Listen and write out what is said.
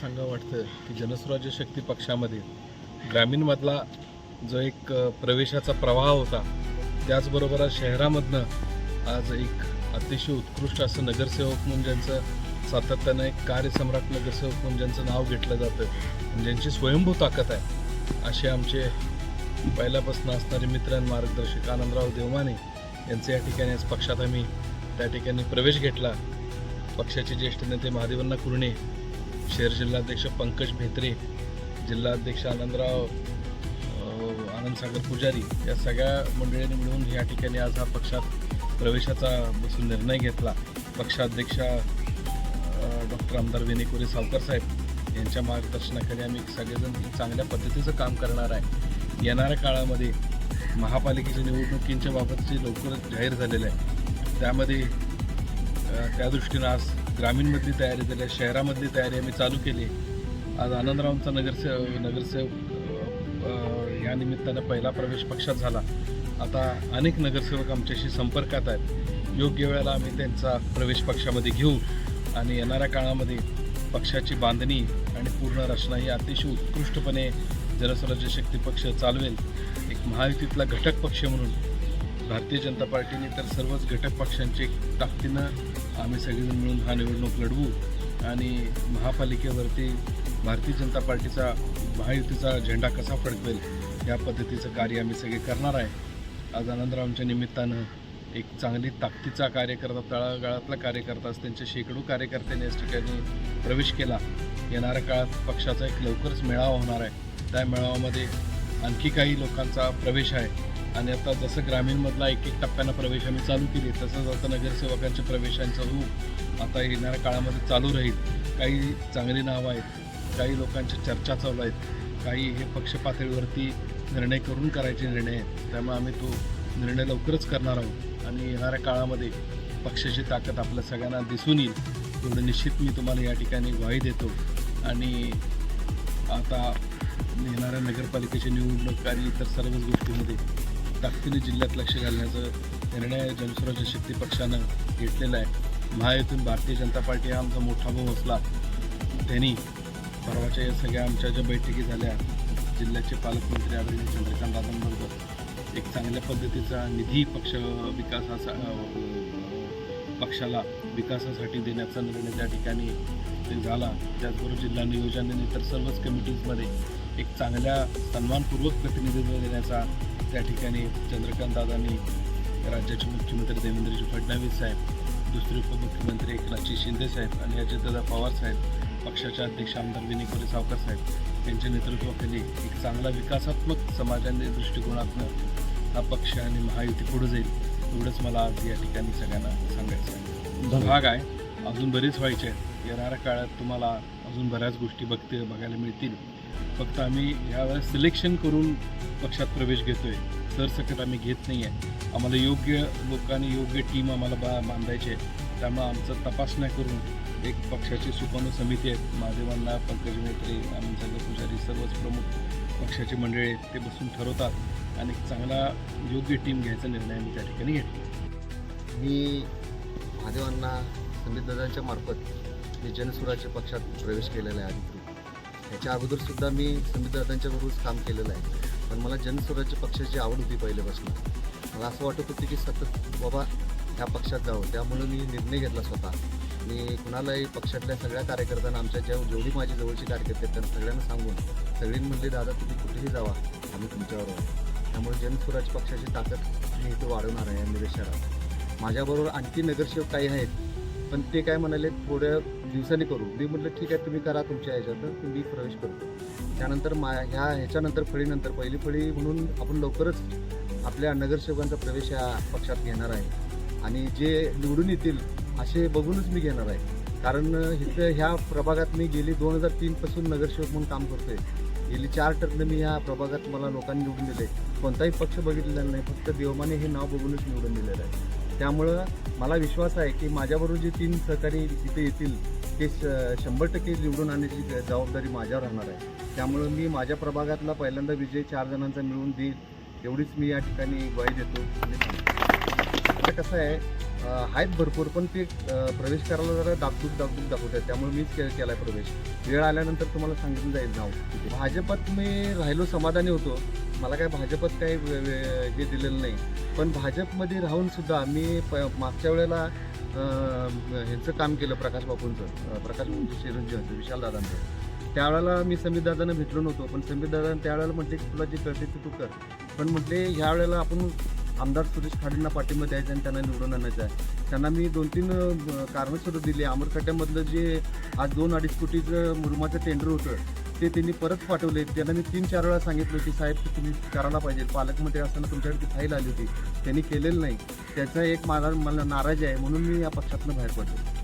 सांगा वाटतं जनस्वराज्य शक्ती पक्षामध्ये ग्रामीणमधला जो एक प्रवेशाचा प्रवाह होता त्याचबरोबर आज शहरामधनं आज एक अतिशय उत्कृष्ट असं नगरसेवक म्हणून ज्यांचं सातत्यानं एक कार्यसम्राट नगरसेवक म्हणून ज्यांचं नाव घेतलं जातं ज्यांची स्वयंभू ताकद आहे असे आमचे पहिल्यापासून असणारे मित्र आणि मार्गदर्शक आनंदराव देवमाने यांचे या ठिकाणी आज पक्षात आम्ही त्या ठिकाणी प्रवेश घेतला. पक्षाचे ज्येष्ठ नेते महादेवन्ना कुर्णे शहर जिल्हाध्यक्ष पंकज भेत्रे जिल्हाध्यक्ष आनंदराव आनंदसागर पुजारी या सगळ्या मंडळींनी मिळून या ठिकाणी आज हा पक्षात प्रवेशाचा बसून निर्णय घेतला. पक्षाध्यक्षा डॉक्टर आमदार विनेकुरे सावकर साहेब यांच्या मार्गदर्शनाखाली आम्ही सगळेजण चांगल्या पद्धतीचं काम करणार आहे. येणाऱ्या काळामध्ये महापालिकेच्या निवडणुकींच्या बाबतचे लवकरच जाहीर झालेलं आहे त्यामध्ये त्या दृष्टीनं आज ग्रामीणमधली तयारी झाली शहरामधली तयारी आम्ही चालू केली. आज आनंदरावांचा नगरसेव नगरसेवक या निमित्तानं पहिला प्रवेश पक्षात झाला. आता अनेक नगरसेवक आमच्याशी संपर्कात आहेत. योग्य वेळेला आम्ही त्यांचा प्रवेश पक्षामध्ये घेऊ आणि येणाऱ्या काळामध्ये पक्षाची बांधणी आणि पूर्ण रचना ही अतिशय उत्कृष्टपणे जनस्वराज्य शक्ती पक्ष चालवेल. एक महायुतीतला घटक पक्ष म्हणून भारतीय जनता पार्टीने तर सर्वच घटक पक्षांची ताकदीनं आम्ही सगळेजण मिळून हा निवडणूक लढवू. आणि महापालिकेवरती भारतीय जनता पार्टीचा महायुतीचा झेंडा कसा फडकवेल या पद्धतीचं कार्य आम्ही सगळे करणार आहे. आज आनंदरावांच्या निमित्तानं एक चांगली ताकदीचा कार्यकर्ता तळागाळातला कार्यकर्ता असं त्यांच्या शेकडो कार्यकर्त्यांनी या ठिकाणी प्रवेश केला. येणाऱ्या काळात पक्षाचा एक लवकरच मेळावा होणार आहे. त्या मेळाव्यामध्ये आणखी काही लोकांचा प्रवेश आहे. आणि आता जसं ग्रामीणमधला एक एक टप्प्यानं प्रवेश आम्ही चालू केली तसंच आता नगरसेवकांच्या प्रवेशांचा रूप आता येणाऱ्या काळामध्ये चालू राहील. काही चांगली नावं आहेत काही लोकांच्या चर्चा चालू आहेत काही हे पक्ष पातळीवरती निर्णय करून करायचे निर्णय आहेत. त्यामुळे आम्ही तो निर्णय लवकरच करणार आहोत आणि येणाऱ्या काळामध्ये पक्षाची ताकद आपल्या सगळ्यांना दिसून येईल एवढं निश्चित मी तुम्हाला या ठिकाणी ग्वाही देतो. आणि आता येणाऱ्या नगरपालिकेची निवडणूक आणि इतर सर्वच गोष्टींमध्ये ताकदीने जिल्ह्यात लक्ष घालण्याचा निर्णय जनस्वराज्य शक्ती पक्षानं घेतलेला आहे. महायुतीतून भारतीय जनता पार्टी हा आमचा मोठा भाऊ असला त्यांनी परवाच्या या सगळ्या आमच्या ज्या बैठकी झाल्या जिल्ह्याचे पालकमंत्री आदरणीय चंद्रकांत दादांबरोबर एक चांगल्या पद्धतीचा निधी पक्ष विकासाचा पक्षाला विकासासाठी देण्याचा निर्णय त्या ठिकाणी ते झाला त्याचबरोबर जिल्हा नियोजन आणि इतर सर्वच कमिटीजमध्ये एक चांगल्या सन्मानपूर्वक प्रतिनिधित्व देण्याचा त्या ठिकाणी चंद्रकांत दादांनी राज्याचे मुख्यमंत्री देवेंद्रजी फडणवीस साहेब दुसरे उपमुख्यमंत्री एकनाथजी शिंदे साहेब आणि अजितदादा पवार साहेब पक्षाचे अध्यक्ष आमदार विनयकुरे सावकर साहेब यांच्या नेतृत्वाखाली एक चांगला विकासात्मक समाजाने दृष्टिकोनातनं हा पक्ष आणि महायुती पुढे जाईल एवढंच मला आज या ठिकाणी सगळ्यांना सांगायचं आहे. भाग आहे. अजून बरीच व्हायचे आहेत. येणाऱ्या काळात तुम्हाला अजून बऱ्याच गोष्टी बघते बघायला मिळतील. फक्त आम्ही यावेळेस सिलेक्शन करून पक्षात प्रवेश घेतोय. सरसकट आम्ही घेत नाही आहे आम्हाला योग्य लोकांनी योग्य टीम आम्हाला बा बांधायची आहे त्यामुळं आमचं तपासण्या करून एक पक्षाची सुकाणू समिती आहे महादेवांना पंकज मेत्रे आनंद पुजारी सर्वच प्रमुख पक्षाची मंडळी आहेत ते बसून ठरवतात आणि चांगला योग्य टीम घ्यायचा निर्णय आम्ही त्या ठिकाणी घेतला. मी महादेवांना संदीपदादांच्या मार्फत मी जनसुराच्या पक्षात प्रवेश केलेला आहे. याच्या अगोदर अगोदरसुद्धा मी संदीपदादांच्या बरोबरच काम केलेलं आहे. पण मला जनस्वराज्य पक्षाची आवड होती पहिल्यापासून. मला असं वाटत होतं की सतत बाबा ह्या पक्षात जावं. त्यामुळे मी निर्णय घेतला स्वतः. मी कुणालाही पक्षातल्या सगळ्या कार्यकर्त्यांना आमच्या ज्या जेवढी माझी जवळची कार्यकर्ते आहेत त्यांना सगळ्यांना सांगून सगळ्यांनी म्हणले दादा तुम्ही कुठेही जावा. आम्ही तुमच्यावर आहोत त्यामुळे जनस्वराज पक्षाची ताकद मी इथं वाढवणार आहे या निलेश शहरात माझ्याबरोबर आणखी नगरसेवक काही आहेत. पण ते काय म्हणाले थोड्या दिवसांनी करू. मी म्हटलं ठीक आहे तुम्ही करा तुमच्या ह्याच्यात तुम्ही प्रवेश करतो. त्यानंतर मा ह्या ह्याच्यानंतर फळीनंतर पहिली फळी म्हणून आपण लवकरच आपल्या नगरसेवकांचा प्रवेश या पक्षात घेणार आहे. आणि जे निवडून येतील असे बघूनच मी घेणार आहे. कारण इथं ह्या प्रभागात मी गेली दोन हजार तीनपासून नगरसेवक म्हणून काम करतोय. गेली चार टर्न मी ह्या प्रभागात मला लोकांनी निवडून दिले. कोणताही पक्ष बघितलेला नाही. फक्त देवमाने हे नाव बघूनच निवडून दिलेलं आहे. त्यामुळं मला विश्वास आहे की माझ्याबरोबर जे तीन सहकारी इथे येतील ते श- शंभर टक्के निवडून आणण्याची जबाबदारी माझ्यावर राहणार आहे. त्यामुळं मी माझ्या प्रभागातला पहिल्यांदा विजय चार जणांचा मिळवून देईल एवढीच मी या ठिकाणी ग्वाही देतो. म्हणजे कसं आहे आहेत भरपूर पण ते प्रवेश करायला जरा दाबदूक दाबदूक दाखवतात. त्यामुळे मीच के केला आहे प्रवेश. वेळ आल्यानंतर तुम्हाला सांगितलं जाईल नाव भाजपात मी राहिलो समाधानी होतो. मला काय भाजपात काही वे- हे दिलेलं नाही. पण भाजपमध्ये राहून सुद्धा मी प मागच्या वेळेला ह्यांचं काम केलं प्रकाश बापूंचं. प्रकाश बापूंचं चिरंजीवांचं विशालदादांचं त्यावेळेला मी संबितदादांना भेटलो नव्हतो पण संबितदादा त्यावेळेला म्हटले की तुला जे कळते ते तू कर. पण म्हटले ह्या वेळेला आपण आमदार सुरेश खाडेंना पाठिंबा द्यायचा आणि त्यांना निवडून आणायचं आहे. त्यांना मी दोन तीन कारणं सुद्धा दिली. अमरखड्ड्यामधलं जे आज दोन अडीच कोटीचं मुरुमाचं टेंडर होतं ते त्यांनी परत पाठवले. त्यांना मी तीन चार वेळा सांगितलं की साहेब तुम्ही करायला पाहिजे. पालकमंत्री असताना तुमच्याकडे ती फाईल आली होती. त्यांनी केलेलं नाही. त्याचा एक मला मला नाराज आहे. म्हणून मी या पक्षातनं बाहेर पडलो.